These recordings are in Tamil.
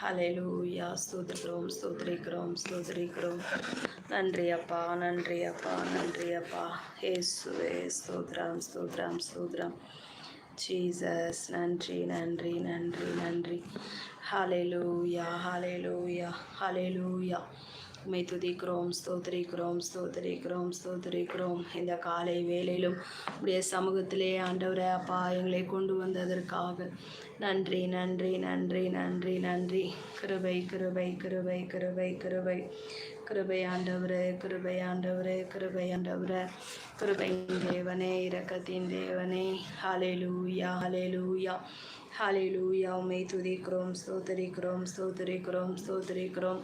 ஹalleluya ஸ்தோத்திரிக்கிறோம் ஸ்தோத்திரிக்கிறோம் ஸ்தோத்திரிக்கிறோம் நன்றி அப்பா நன்றி அப்பா நன்றி அப்பா இயேசுவே ஸ்தோத்ரம் ஸ்தோத்ரம் ஸ்தோத்ரம் ஜீசஸ் நன்றி நன்றி நன்றி நன்றி ஹalleluya ஹalleluya ஹalleluya உம்மை துதிக்கிறோம் ஸ்தோத்திரிக்கிறோம் ஸ்தோத்திரிக்கிறோம் ஸ்தோத்திரிக்கிறோம் இந்த காலை வேலையிலும் உடைய சமூகத்திலே ஆண்டவரே அப்பா எங்களை கொண்டு வந்ததற்காக நன்றி நன்றி நன்றி நன்றி நன்றி. கிருபை கிருபை கிருபை கிருபை கிருபை. கிருபை ஆண்டவரே கிருபை ஆண்டவரே கிருபை ஆண்டவரே. கிருபையின் தேவனே இரக்கத்தின் தேவனே. ஹalleluya ஹலேலூயா ஹாலிலூயா உமை துதிக்கிறோம் ஸ்தோத்தரிக்கிறோம் ஸ்தோத்தரிக்கிறோம் ஸ்தோத்தரிக்கிறோம்.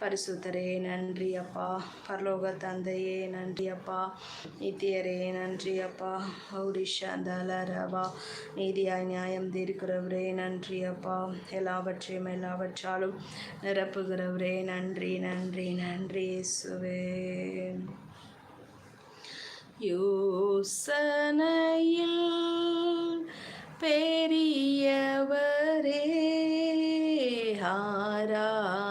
பரிசுத்தரே நன்றி அப்பா. பரலோக தந்தையே நன்றி அப்பா. நித்தியரே நன்றி அப்பா. ஒடிஷாந்தலரவா நீதியாய் நியாயம் தீர்க்கிறவரே நன்றி அப்பா. எல்லாவற்றையும் எல்லாவற்றாலும் நிரப்புகிறவரே நன்றி நன்றி நன்றி சுவே யோசனையில் பெரியவரே ஆராதனை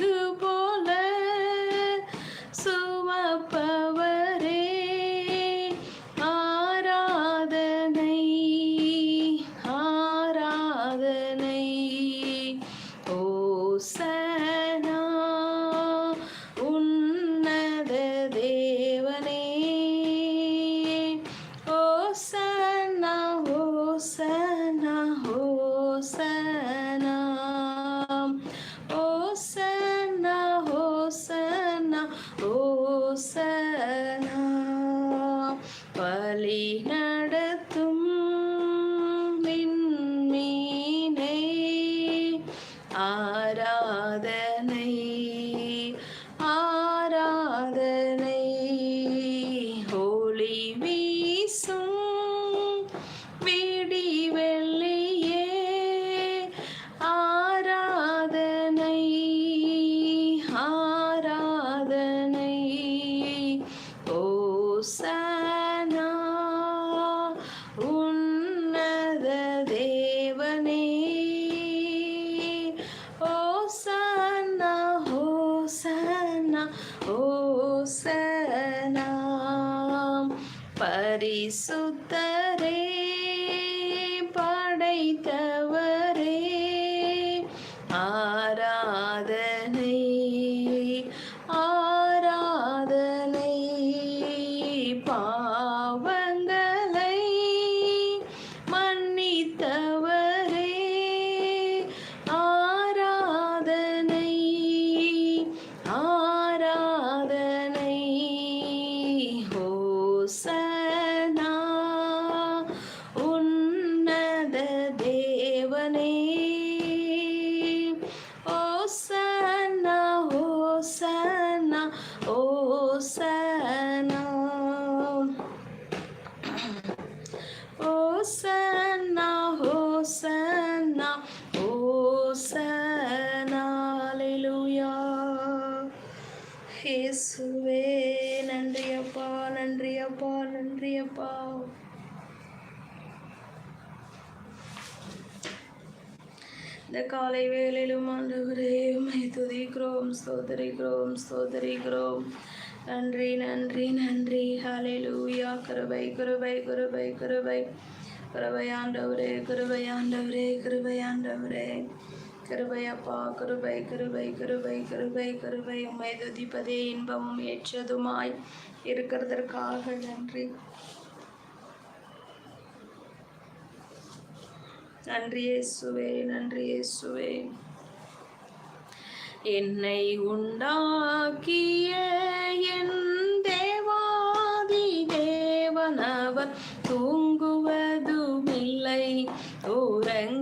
who ஓசனா. ஓசனா ஓசனா ஓசனா. ஹalleluya. இயேசுவே நன்றி அப்பா நன்றி அப்பா நன்றி அப்பா. இந்த காலை வேளையிலும் ஆண்டவரே உம்மை துதிக்கிறோம் ஸ்தோதரிக்கிறோம் ஸ்தோதரிக்கிறோம் நன்றி நன்றி நன்றி. ஹலே லூயா கிருபை கிருபை கிருபை. கிருபை ஆண்டவரே கிருபை ஆண்டவரே கிருபையப்பா கிருபை கிருபை கிருபை கிருபை கிருபை கிருபை. உம்மை துதிப்பதே இன்பமும் ஏற்றதுமாய் இருக்கிறதற்காக நன்றி. நன்றி சுவே நன்றி சுவே என்னை உண்டாக்கிய என் தேவாதி தேவனவர் தூங்குவதுமில்லை. உறங்குவதுமில்லை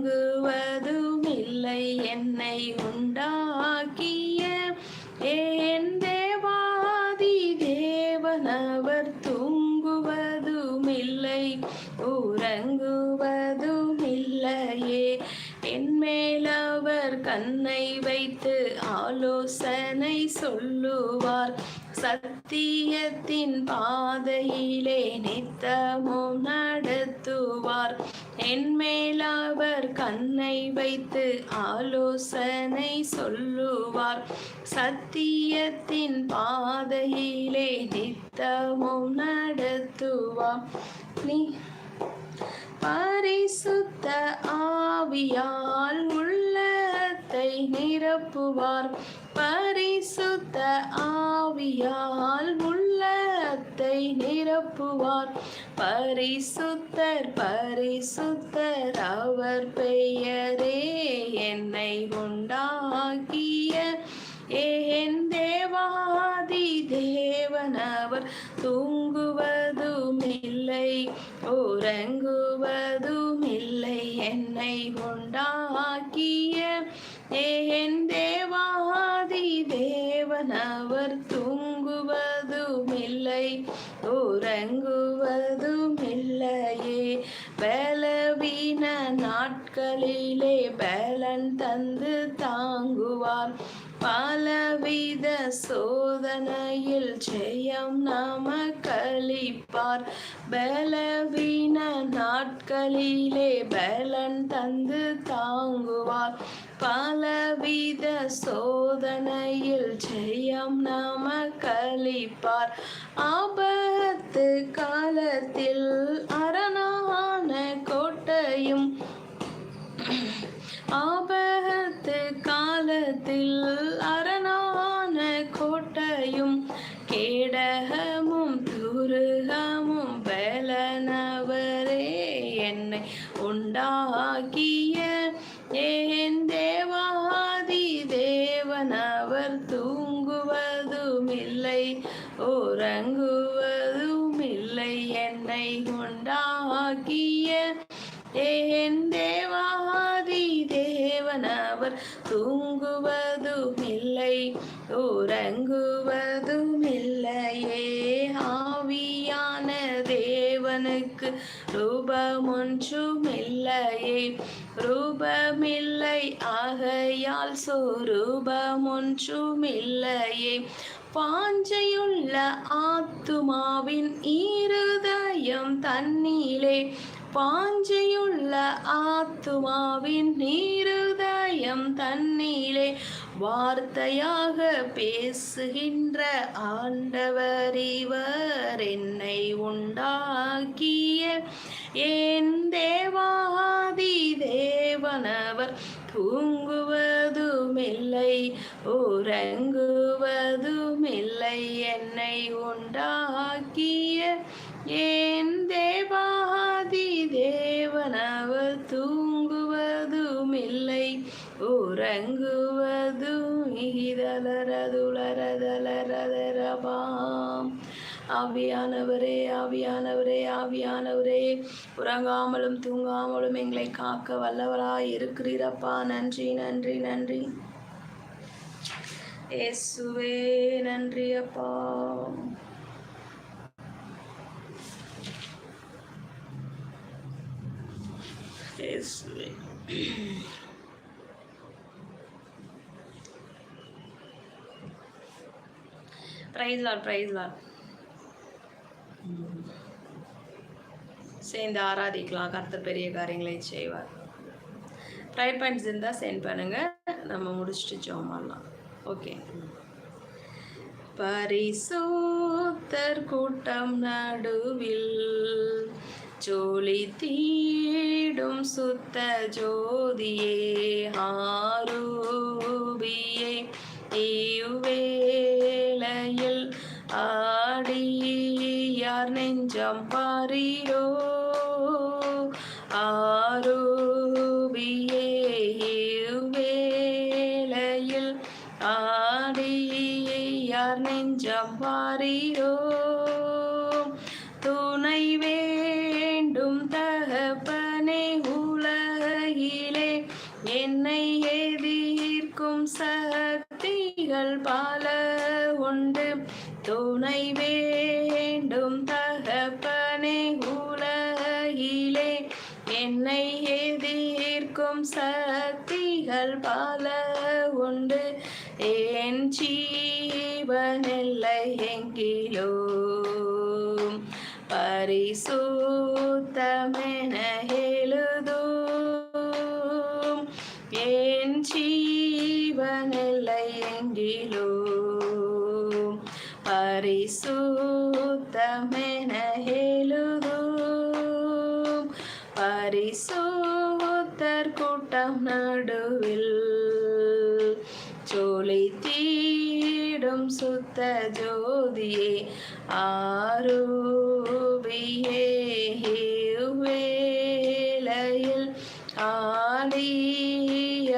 பாதையிலே நித்தமும் நடத்துவார். என் அவர் கண்ணை வைத்து ஆலோசனை சொல்லுவார். சத்தியத்தின் பாதையிலே நித்தமும் நடத்துவார். நீ பரிசுத்த ஆவியால் உள்ளத்தை நிரப்புவார். பரிசுத்த ஆவியால் உள்ளத்தை நிரப்புவார். பரிசுத்தர் பரிசுத்தர் அவர் பெயரே என்னை உண்டாக்கிய. ஏன் தேவாதி தேவனவர் தூங்குவதுமில்லை உறங்குவதுமில்லை. என்னை உண்டாக்கிய ஏன் தேவாதி தேவன் தேவனவர் தூங்குவதுமில்லை. உறங்குவதுமில்லையே. பலவீன நாட்களிலே பலன் தந்து தாங்குவார். பலவித சோதனையில் ஜெயம் நாம கழிப்பார் பலவீன நாட்களிலே பலன் தந்து தாங்குவார். பலவித சோதனையில் ஜெயம் நாம கழிப்பார் ஆபத்து காலத்தில் ஆகிய ஏன் தேவாதி தேவனவர் உரங்குவதும் இல்லையே ஆவியான தேவனுக்கு ரூபமொன்றுமில்லையே. ரூபமில்லை ஆகையால் சொரூபமொன்றுமில்லையே. பாஞ்சையுள்ள ஆத்துமாவின் ஈருதயம் தன்னிலே பாஞ்சையுள்ள ஆத்துமாவின் நீருதயம் தன்னிலே வார்த்தையாக பேசுகின்ற ஆண்டவர் இவர் என்னை உண்டாக்கிய. என் தேவாதி தேவனவர் இல்லை உறங்குவதும் இல்லை என்னை உண்டாக்கிய ஏன் தேவாதி தேவனவர் தூங்குவதுமில்லை. உறங்குவதும் இதலரதுலரதலரதரபாம் ஆவியானவரே ஆவியானவரே ஆவியானவரே உறங்காமலும் தூங்காமலும் எங்களை காக்க வல்லவராய் இருக்கிறீரப்பா நன்றி நன்றி நன்றி. இயேசுவே நன்றி அப்பா. இயேசுவே. பிரைஸ் லார்ட் பிரைஸ் லார்ட் சேர்ந்து ஆராதிக்கலாம் கர்த்தர் பெரிய காரியங்களை செய்வார். ப்ரையர் பாயிண்ட்ஸ் இருந்தால் சென்ட் பண்ணுங்கள் நம்ம முடிச்சுட்டு ஜோம் பண்ணலாம். ஓகே. பரிசோத்தர் கூட்டம் நடுவில் ஜோலி தீடும் சுத்த ஜோதியே ஆரூபியே இவ்வேளையில் ஆடியார் நெஞ்சம் பாரீரோ உலகிலே என்னை எதிர்க்கும் சக்திகள் பல உண்டு. துணை வேண்டும் தகப்பனே உலகிலே என்னை எதிர்க்கும் சக்திகள் பல உண்டு. என் ஜீவனில்லை எங்கிலோ பரிசுத்தமென எழுதும் என் ஜீவனில்லை எங்கிலோ பரிசுத்தமென எழுதும். பரிசுத்தர் கூட்டம் நடுவில் சோலை தீடும் சுத்த ஜோதியே ஆரோ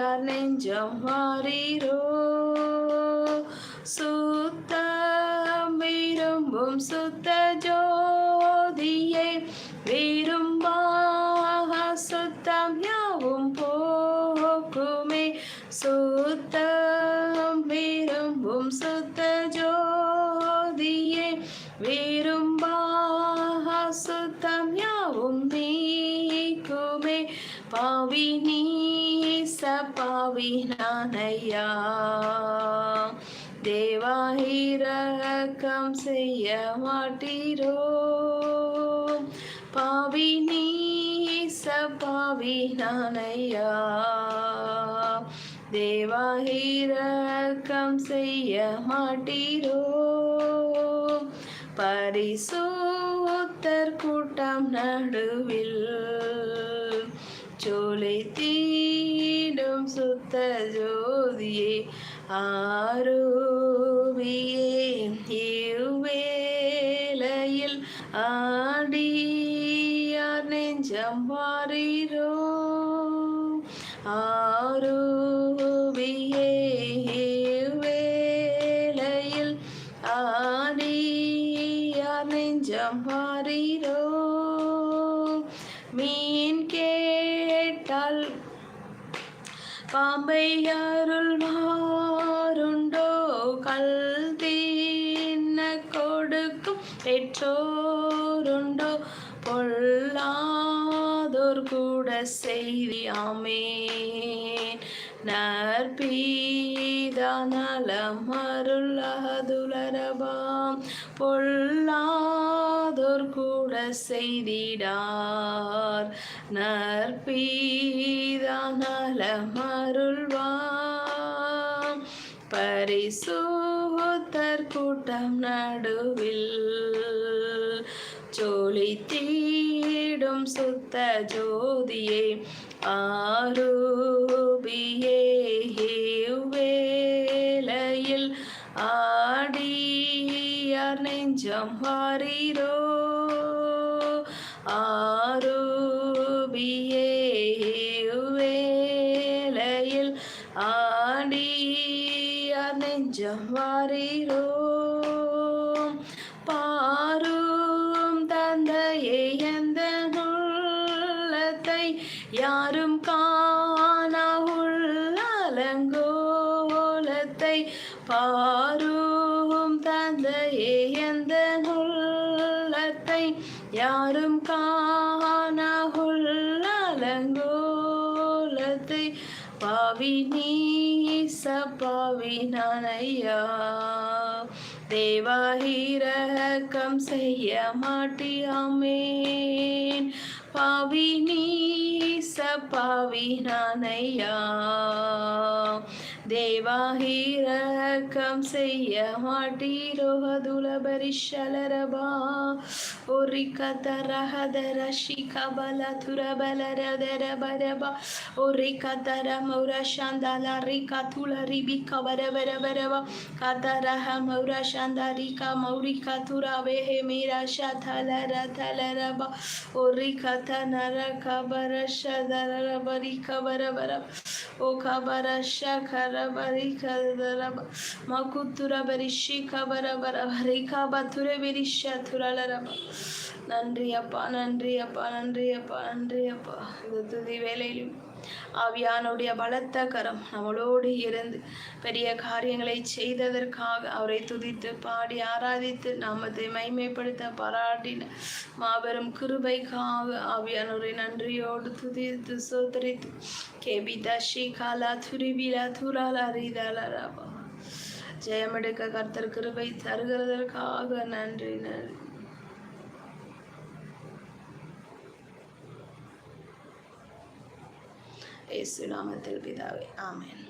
ஆடியார் நெஞ்சம் மாறீரோ? சுத்தம் விரும்பும் சுத்த ஜோதியை விரும்பாக சுத்தம் யாவும் போக்குமே. சுத்தம் விரும்பும் சுத்த ஜோதியை விரும்பாக சுத்தம் யாவும் நீக்குமே. பாவி நீ வினானையா தேவாயிரகம் செய்ய மாட்டீரோ? பாவி நீச பாவி நானையா தேவாயிரகம் செய்ய மாட்டீரோ? பரிசோத்தர் கூட்டம் நடுவில் சோலை தீ சுத்த ஜோதியே ஆரோவியே இவ்வேளையில் ஆடியார் நெஞ்சம் அருள்வாருண்டோ? கல்தீன கொடுக்கும் பெற்றோருண்டோ? பொல்லாதோர் கூட செய்தியாமே நற்பீதா நலம் அருள் அதுலரபாம். பொல்லாதோர் கூட செய்திடார் நற்பீதானலம் அருள்வாம் பரிசோத்தர் கூட்டம் நடுவில் ஜோலி தீடும் சுத்த ஜோதியே ஆரூபியே வேலையில் ஆடியார் நெஞ்சம் வாரீரோ நெஞ்சம் வாரீரோ பாரும் தந்தையே எந்த உள்ளத்தை யாரும் நானையா. தேவாயிரக்கம் செய்ய மாட்டியாமேன். பாவி நீ ச பாவி நானையா. தேவா ஹீரகம் செய்ய மாட்டீரோக துலபரிஷலரபா ஒரி கதரஹதர ஷிகபல துரபலரதர பரபா ஒரி கதர மௌரஷாந்தல ரிக துல ரிபிக வரவர வரவா கதரஹ மௌரஷாந்த ओ மௌரிக துரவேஹ மீரஷ தலர தலரபா ஒரி கத நரக பரஷதர பரிக வரவர ஓ கபரஷ கர barabarika daraba makutura barishika barabarabarika bature birisha turalaraba நன்றி அப்பா நன்றி அப்பா நன்றி அப்பா நன்றி அப்பா இந்த துதி வேலையிலும் ஆவியானுடைய பலத்த கரம் நம்மளோடு இருந்து பெரிய காரியங்களை செய்ததற்காக அவரை துதித்து பாடி ஆராதித்து நாமத்தை மைமைப்படுத்த பாராட்டின மாபெரும் கிருபைக்காக ஆவியானோரை நன்றியோடு துதித்து சோதரித்து கேபிதா ஸ்ரீகாலா காலா துரிபிலா துராலா ரீதாலா ஜெயமெடுக்க கர்த்தர் கிருபை தருகிறதற்காக நன்றி நன்றி. இயேசு நாமத்தில் பிதாவே. ஆமேன்.